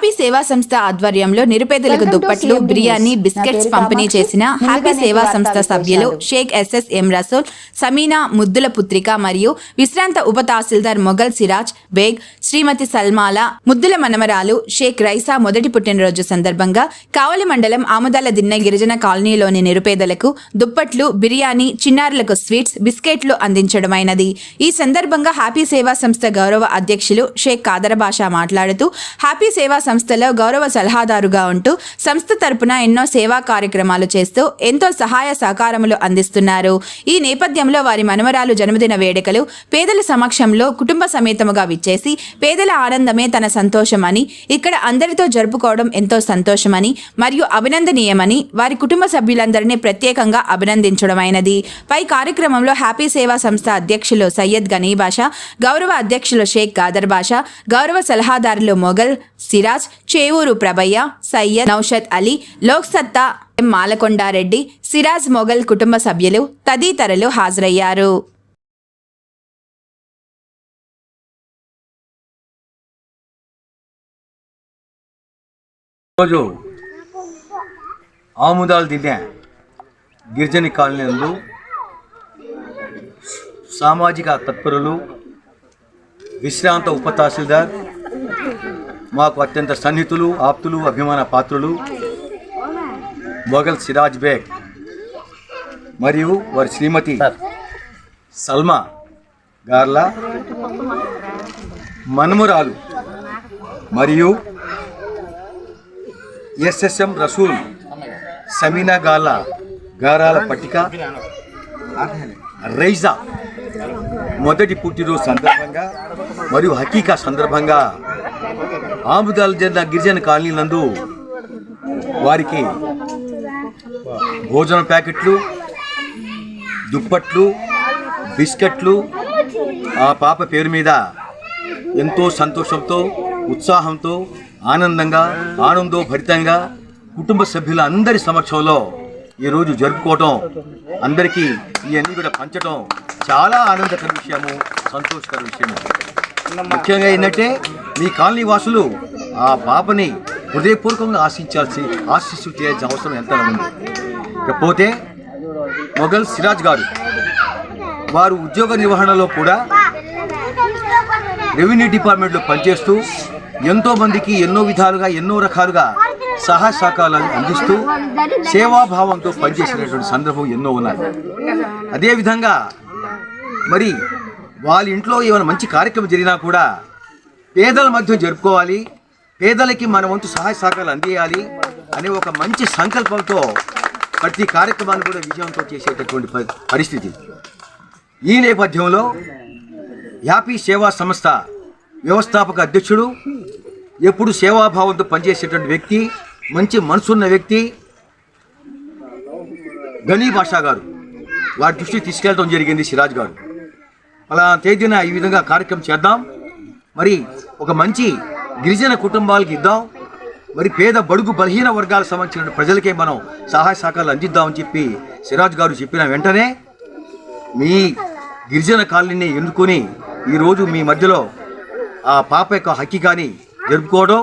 Happy సేవా సంస్థ ఆధ్వర్యంలో నిరుపేదలకు దుప్పట్లు బిర్యానీ బిస్కెట్స్ పంపిణీ. చేసిన హ్యాపీ సేవా సంస్థ సభ్యులు. షేక్ ఎస్ఎస్ ఎం రసూల్ సమీనా ముద్దుల పుత్రిక మరియు విశ్రాంత ఉప తహసీల్దార్ మొఘల్ సిరాజ్ బేగ్ శ్రీమతి సల్మాల ముద్దుల మనమరాలు షేక్ రైసా మొదటి పుట్టినరోజు సందర్భంగా కావలి మండలం ఆముదాల దిన్నె గిరిజన కాలనీలోని నిరుపేదలకు దుప్పట్లు బిర్యానీ చిన్నారులకు స్వీట్స్ బిస్కెట్లు అందించడమైనది ఈ సందర్భంగా హ్యాపీ సేవా సంస్థ గౌరవ అధ్యక్షులు షేక్ కాదర భాష మాట్లాడుతూ హ్యాపీ సేవా సంస్థలో గౌరవ సలహాదారుగా ఉంటూ సంస్థ తరపున ఎన్నో సేవా కార్యక్రమాలు చేస్తూ ఎంతో సహాయ సహకారములు అందిస్తున్నారు. ఈ నేపథ్యంలో వారి మనమరాలు జన్మదిన వేడుకలు పేదల సమక్షంలో కుటుంబ సమేతముగా విచ్చేసి పేదల ఆనందమే తన సంతోషమని ఇక్కడ అందరితో జరుపుకోవడం ఎంతో సంతోషమని మరియు అభినందనీయమని వారి కుటుంబ సభ్యులందరినీ ప్రత్యేకంగా అభినందించడమైనది. పై కార్యక్రమంలో హ్యాపీ సేవా సంస్థ అధ్యక్షులు సయ్యద్ గనీ భాష గౌరవ అధ్యక్షులు షేక్ గాదర్ భాష గౌరవ సలహాదారులు మొఘల్ సిరాజ్ చేవూరు ప్రభయ్య సయ్యద్ నౌషద్ అలీ లోక్ సత్తా ఎం మాలకొండారెడ్డి సిరాజ్ మొఘల్ కుటుంబ సభ్యులు తదితరులు హాజరయ్యారు రోజు ఆముదాలు తినే గిరిజన కాలనీలు సామాజిక తత్పరులు విశ్రాంత ఉప తహసీల్దార్ మాకు అత్యంత సన్నిహితులు ఆప్తులు అభిమాన పాత్రులు మొఘల్ సిరాజ్ బేగ్ మరియు వారి శ్రీమతి సల్మా గార్ల మనుమరాలు మరియు ఎస్ఎస్ఎం రసూల్ సమీనా గాలా గారాల పట్టిక రైజా మొదటి పుట్టినరోజు సందర్భంగా మరియు హకీకా సందర్భంగా ఆముదాలు జిల్లా గిరిజన కాలనీ నందు వారికి భోజన ప్యాకెట్లు దుప్పట్లు బిస్కెట్లు ఆ పాప పేరు మీద ఎంతో సంతోషంతో ఉత్సాహంతో ఆనందంగా ఆనందో భరితంగా కుటుంబ సభ్యుల అందరి సమక్షంలో ఈరోజు జరుపుకోవటం అందరికీ ఇవన్నీ కూడా పంచడం చాలా ఆనందకర విషయము సంతోషకర విషయము. ముఖ్యంగా ఏంటంటే మీ కాలనీ వాసులు ఆ పాపని హృదయపూర్వకంగా ఆశించాల్సి ఆశిస్సు చేయాల్సిన అవసరం ఎంత ఉంది. ఇకపోతే మొఘల్ సిరాజ్ గారు వారు ఉద్యోగ నిర్వహణలో కూడా రెవెన్యూ డిపార్ట్మెంట్లో పనిచేస్తూ ఎంతోమందికి ఎన్నో విధాలుగా ఎన్నో రకాలుగా సహాయ సహకారాలు అందిస్తూ సేవాభావంతో పనిచేసినటువంటి సందర్భం ఎన్నో ఉన్నాయి. అదేవిధంగా మరి వాళ్ళ ఇంట్లో ఏమైనా మంచి కార్యక్రమం జరిగినా కూడా పేదల మధ్య జరుపుకోవాలి. పేదలకి మన వంతు సహాయ సహకారాలు అందియాలి అనే ఒక మంచి సంకల్పంతో ప్రతి కార్యక్రమాన్ని కూడా విజయంతో చేసేటటువంటి పరిస్థితి. ఈ నేపథ్యంలో యాపీ సేవా సంస్థ వ్యవస్థాపక అధ్యక్షుడు ఎప్పుడు సేవాభావంతో పనిచేసేటువంటి వ్యక్తి మంచి మనసున్న వ్యక్తి గనీ బాషా గారు. వారి దృష్టికి తీసుకెళ్ళడం జరిగింది సిరాజ్ గారు. అలా తేదీన ఈ విధంగా కార్యక్రమం చేద్దాం. మరి ఒక మంచి గిరిజన కుటుంబాలకు ఇద్దాం. మరి పేద బడుగు బలహీన వర్గాలకు సంబంధించిన ప్రజలకే మనం సహాయ సహకారాలు అందిద్దామని చెప్పి సిరాజ్ గారు చెప్పిన వెంటనే మీ గిరిజన కాలనీని ఎన్నుకొని ఈరోజు మీ మధ్యలో ఆ పాప యొక్క హక్కిగాని జరుపుకోవడం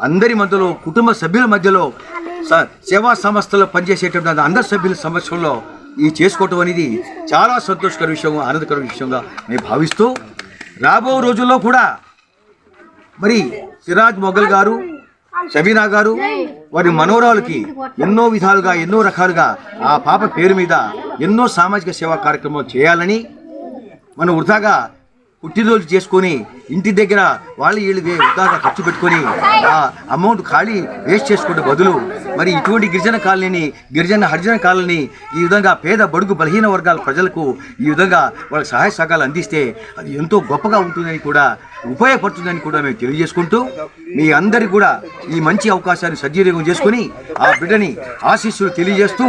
అందరి మధ్యలో కుటుంబ సభ్యుల మధ్యలో స- సేవా సంస్థలో పనిచేసేటువంటి అందరి సభ్యుల సమక్షంలో ఈ చేసుకోవటం అనేది చాలా సంతోషకర విషయం ఆనందకర విషయంగా నేను భావిస్తూ రాబో రోజుల్లో కూడా మరి సిరాజ్ మొఘల్ గారు షబీనా గారు వారి మనోరాలకి ఎన్నో విధాలుగా ఎన్నో రకాలుగా ఆ పాప పేరు మీద ఎన్నో సామాజిక సేవా కార్యక్రమాలు చేయాలని మనం వృధాగా పుట్టినరోజు చేసుకొని ఇంటి దగ్గర వాళ్ళు వీళ్ళు వే- ఖర్చు పెట్టుకొని ఆ అమౌంట్ ఖాళీ వేస్ట్ చేసుకుంటే బదులు మరి ఇటువంటి గిరిజన కాలనీని గిరిజన హరిజన కాలనీ ఈ విధంగా పేద బడుగు బలహీన వర్గాల ప్రజలకు ఈ విధంగా వాళ్ళకి సహాయ సహకారాలు అందిస్తే అది ఎంతో గొప్పగా ఉంటుందని కూడా ఉపయోగపడుతుందని కూడా మేము తెలియజేసుకుంటూ మీ అందరికీ కూడా ఈ మంచి అవకాశాన్ని సద్వినియోగం చేసుకొని ఆ బిడ్డని ఆశీస్సులు తెలియజేస్తూ